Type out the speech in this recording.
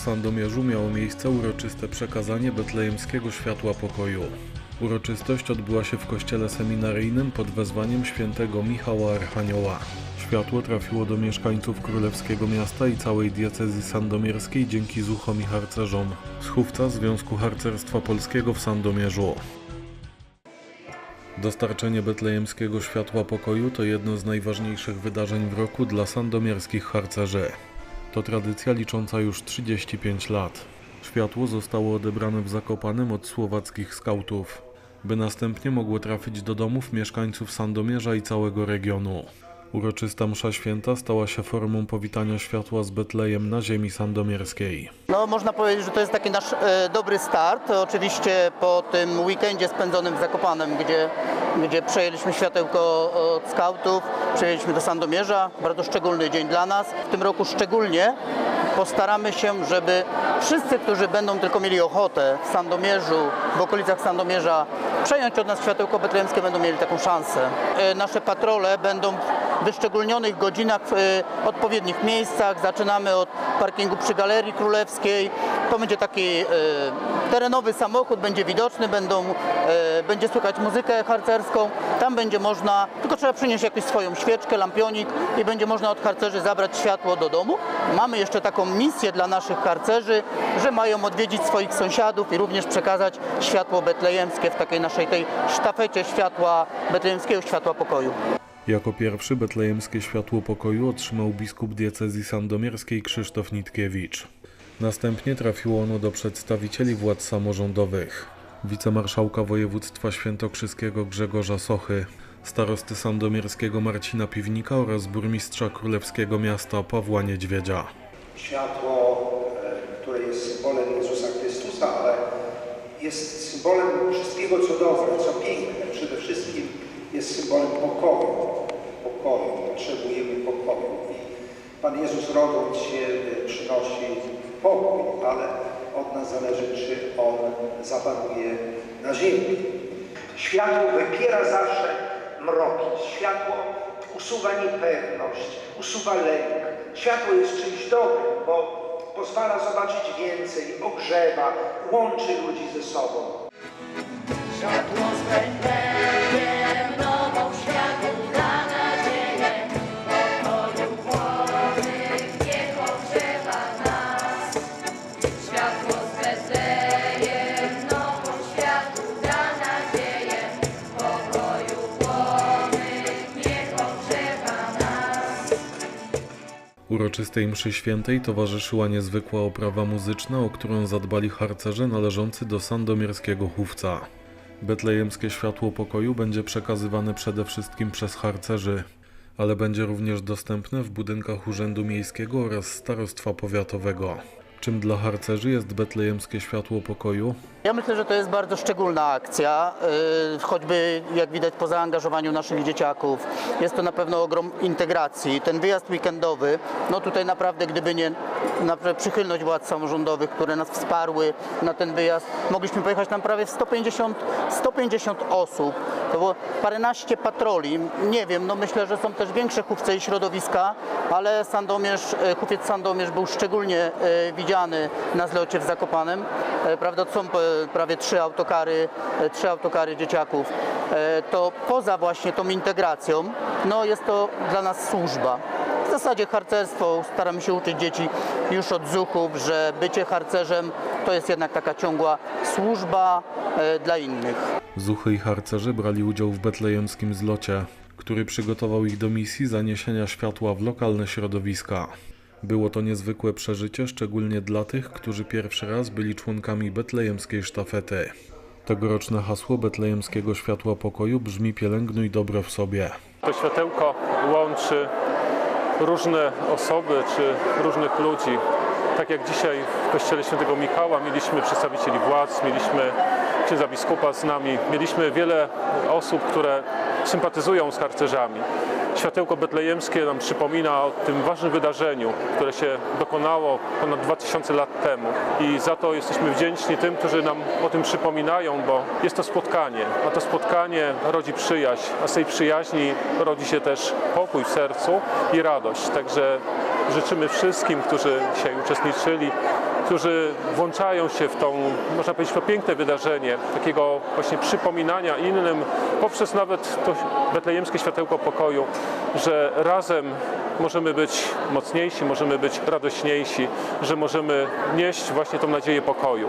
w Sandomierzu miało miejsce uroczyste przekazanie betlejemskiego światła pokoju. Uroczystość odbyła się w kościele seminaryjnym pod wezwaniem świętego Michała Archanioła. Światło trafiło do mieszkańców królewskiego miasta i całej diecezji sandomierskiej dzięki zuchom i harcerzom z Chówca Związku Harcerstwa Polskiego w Sandomierzu. Dostarczenie betlejemskiego światła pokoju to jedno z najważniejszych wydarzeń w roku dla sandomierskich harcerzy. To tradycja licząca już 35 lat. Światło zostało odebrane w Zakopanem od słowackich skautów, by następnie mogło trafić do domów mieszkańców Sandomierza i całego regionu. Uroczysta msza święta stała się formą powitania światła z Betlejem na ziemi sandomierskiej. No, można powiedzieć, że to jest taki nasz e, dobry start. Oczywiście po tym weekendzie spędzonym w Zakopanem, gdzie, gdzie przejęliśmy światełko od skautów, przejęliśmy do Sandomierza. Bardzo szczególny dzień dla nas. W tym roku szczególnie postaramy się, żeby wszyscy, którzy będą tylko mieli ochotę w Sandomierzu, w okolicach Sandomierza przejąć od nas światełko betlejemskie, będą mieli taką szansę. E, Nasze patrole będą wyszczególnionych godzinach w e, odpowiednich miejscach. Zaczynamy od parkingu przy Galerii Królewskiej. To będzie taki e, terenowy samochód, będzie widoczny, będą, e, będzie słychać muzykę harcerską. Tam będzie można, tylko trzeba przynieść jakąś swoją świeczkę, lampionik i będzie można od harcerzy zabrać światło do domu. Mamy jeszcze taką misję dla naszych harcerzy, że mają odwiedzić swoich sąsiadów i również przekazać światło betlejemskie w takiej naszej tej sztafecie światła, betlejemskiego światła pokoju. Jako pierwszy betlejemskie światło pokoju otrzymał biskup diecezji sandomierskiej Krzysztof Nitkiewicz. Następnie trafiło ono do przedstawicieli władz samorządowych, wicemarszałka województwa świętokrzyskiego Grzegorza Sochy, starosty sandomierskiego Marcina Piwnika oraz burmistrza królewskiego miasta Pawła Niedźwiedzia. światło, e, które jest symbolem Jezusa Chrystusa, ale jest symbolem wszystkiego, co dobre, co piękne. Przede wszystkim jest symbolem pokoju. Pokoju. Potrzebujemy pokoju. I Pan Jezus rodząc się e, przynosi pokój, ale od nas zależy, czy On zapanuje na ziemi. Światło wypiera zawsze mroki. Światło usuwa niepewność, usuwa lęk. Światło jest czymś dobrym, bo pozwala zobaczyć więcej, ogrzewa, łączy ludzi ze sobą. Światło Uroczystej mszy świętej towarzyszyła niezwykła oprawa muzyczna, o którą zadbali harcerze należący do sandomierskiego chówca. Betlejemskie światło pokoju będzie przekazywane przede wszystkim przez harcerzy, ale będzie również dostępne w budynkach Urzędu Miejskiego oraz Starostwa Powiatowego. Czym dla harcerzy jest betlejemskie światło pokoju? Ja myślę, że to jest bardzo szczególna akcja, yy, choćby jak widać po zaangażowaniu naszych dzieciaków. Jest to na pewno ogrom integracji. Ten wyjazd weekendowy, no tutaj naprawdę gdyby nie przychylność władz samorządowych, które nas wsparły na ten wyjazd, mogliśmy pojechać tam prawie w 150, 150 osób. To było paręnaście patroli. Nie wiem, no myślę, że są też większe chówce i środowiska, ale Sandomierz, chówiec Sandomierz był szczególnie e, widziany na zlocie w Zakopanem. E, Prawda, to są e, prawie trzy autokary, e, trzy autokary dzieciaków. To poza właśnie tą integracją, no jest to dla nas służba. W zasadzie harcerstwo, staramy się uczyć dzieci już od zuchów, że bycie harcerzem to jest jednak taka ciągła służba dla innych. Zuchy i harcerze brali udział w betlejemskim zlocie, który przygotował ich do misji zaniesienia światła w lokalne środowiska. Było to niezwykłe przeżycie, szczególnie dla tych, którzy pierwszy raz byli członkami betlejemskiej sztafety. Tegoroczne hasło betlejemskiego światła pokoju brzmi pielęgnuj dobro w sobie. To światełko łączy różne osoby czy różnych ludzi. Tak jak dzisiaj w kościele świętego Mikoła mieliśmy przedstawicieli władz, mieliśmy księdza biskupa z nami, mieliśmy wiele osób, które sympatyzują z harcerzami. Światełko betlejemskie nam przypomina o tym ważnym wydarzeniu, które się dokonało ponad 2000 lat temu. I za to jesteśmy wdzięczni tym, którzy nam o tym przypominają, bo jest to spotkanie, a to spotkanie rodzi przyjaźń, a z tej przyjaźni rodzi się też pokój w sercu i radość. Także życzymy wszystkim, którzy dzisiaj uczestniczyli którzy włączają się w tą, można powiedzieć, to piękne wydarzenie, takiego właśnie przypominania innym, poprzez nawet to betlejemskie światełko pokoju, że razem możemy być mocniejsi, możemy być radośniejsi, że możemy nieść właśnie tą nadzieję pokoju.